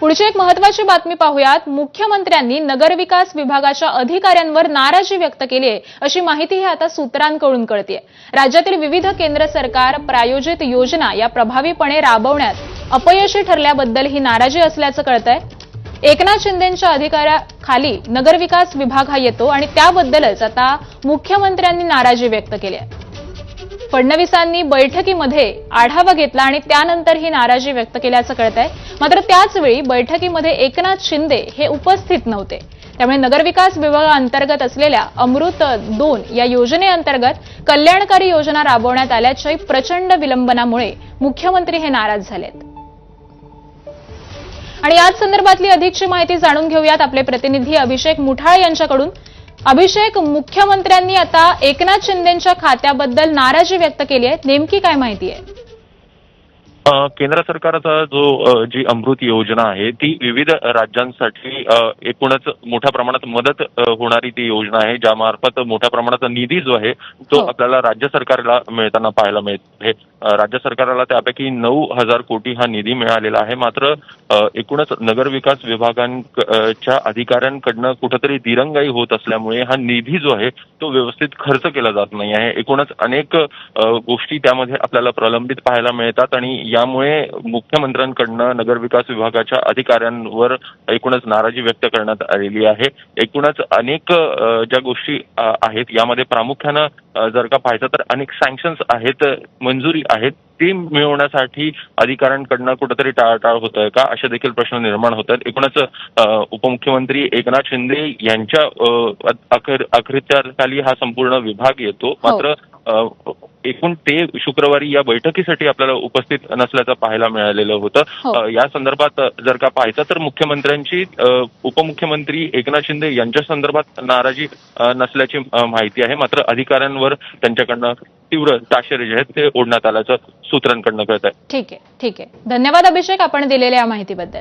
पुढची एक महत्वाची बातमी पाहूयात. मुख्यमंत्र्यांनी नगरविकास विभागाच्या अधिकाऱ्यांवर नाराजी व्यक्त केली आहे अशी माहिती ही आता सूत्रांकडून कळतीये. राज्यातील विविध केंद्र सरकार प्रायोजित योजना या प्रभावीपणे राबवण्यात अपयशी ठरल्याबद्दल ही नाराजी असल्याचं कळतंय. एकनाथ शिंदेच्या अधिकाऱ्याखाली नगरविकास विभाग हा येतो आणि त्याबद्दलच आता मुख्यमंत्र्यांनी नाराजी व्यक्त केली आहे. फडणवीसांनी बैठकीमध्ये आढावा घेतला आणि त्यानंतर ही नाराजी व्यक्त केल्याचं कळत आहे मात्र त्याचवेळी बैठकीमध्ये एकनाथ शिंदे हे उपस्थित नव्हते. त्यामुळे नगरविकास विभागाअंतर्गत असलेल्या अमृत दोन या योजनेअंतर्गत कल्याणकारी योजना राबवण्यात आल्याच्या प्रचंड विलंबनामुळे मुख्यमंत्री हे नाराज झालेत. आणि याच संदर्भातली अधिकची माहिती जाणून घेऊयात आपले प्रतिनिधी अभिषेक मुठाळ यांच्याकडून. अभिषेक मुख्यमंत्र्यांनी आता एकनाथ शिंदेच्या खात्याबद्दल नाराजी व्यक्त केली आहे. नेमकी काय माहिती आहे? केंद्र सरकारचा जो जी अमृत योजना आहे ती विविध राज्यांसाठी एकूणच मोठ्या प्रमाणात मदत होणारी ती योजना आहे ज्यामार्फत मोठ्या प्रमाणात निधी जो आहे तो हो. आपल्याला राज्य सरकारला मिळताना पाहायला मिळत. राज्य सरकारला त्यापैकी नऊ हजार कोटी हा निधी मिळालेला आहे. मात्र एकूणच नगरविकास विभागांच्या अधिकाऱ्यांकडनं कुठंतरी दिरंगाई होत असल्यामुळे हा निधी जो आहे तो व्यवस्थित खर्च केला जात नाही आहे. एकूणच अनेक गोष्टी त्यामध्ये आपल्याला प्रलंबित पाहायला मिळतात आणि यामुळे मुख्यमंत्र्यांकडनं नगरविकास विभागाच्या अधिकाऱ्यांवर एकूणच नाराजी व्यक्त करण्यात आलेली आहे. एकूणच अनेक ज्या गोष्टी आहेत यामध्ये प्रामुख्यानं जर का पाहायचं तर अनेक सँक्शन्स आहेत मंजुरी आहेत ती मिळवण्यासाठी अधिकाऱ्यांकडनं कुठेतरी टाळाटाळ होत आहे का? असे देखील प्रश्न निर्माण होत आहेत एकूणच उपमुख्यमंत्री एकनाथ शिंदे यांच्या अ, अखेर अखेरच्याखाली हा संपूर्ण विभाग येतो. मात्र अ, एकूण ते शुक्रवारी या बैठकीसाठी आपल्याला उपस्थित नसल्याचं पाहायला मिळालेलं होतं. हो. या संदर्भात जर का पाहायचं तर मुख्यमंत्र्यांची उपमुख्यमंत्री एकनाथ शिंदे यांच्या संदर्भात नाराजी नसल्याची माहिती आहे. मात्र अधिकाऱ्यांवर त्यांच्याकडनं तीव्र ताशेरे जे आहेत ते ओढण्यात आल्याचं सूत्रांकडनं कळत आहे ठीक आहे ठीक आहे. धन्यवाद अभिषेक आपण दिलेल्या या माहितीबद्दल.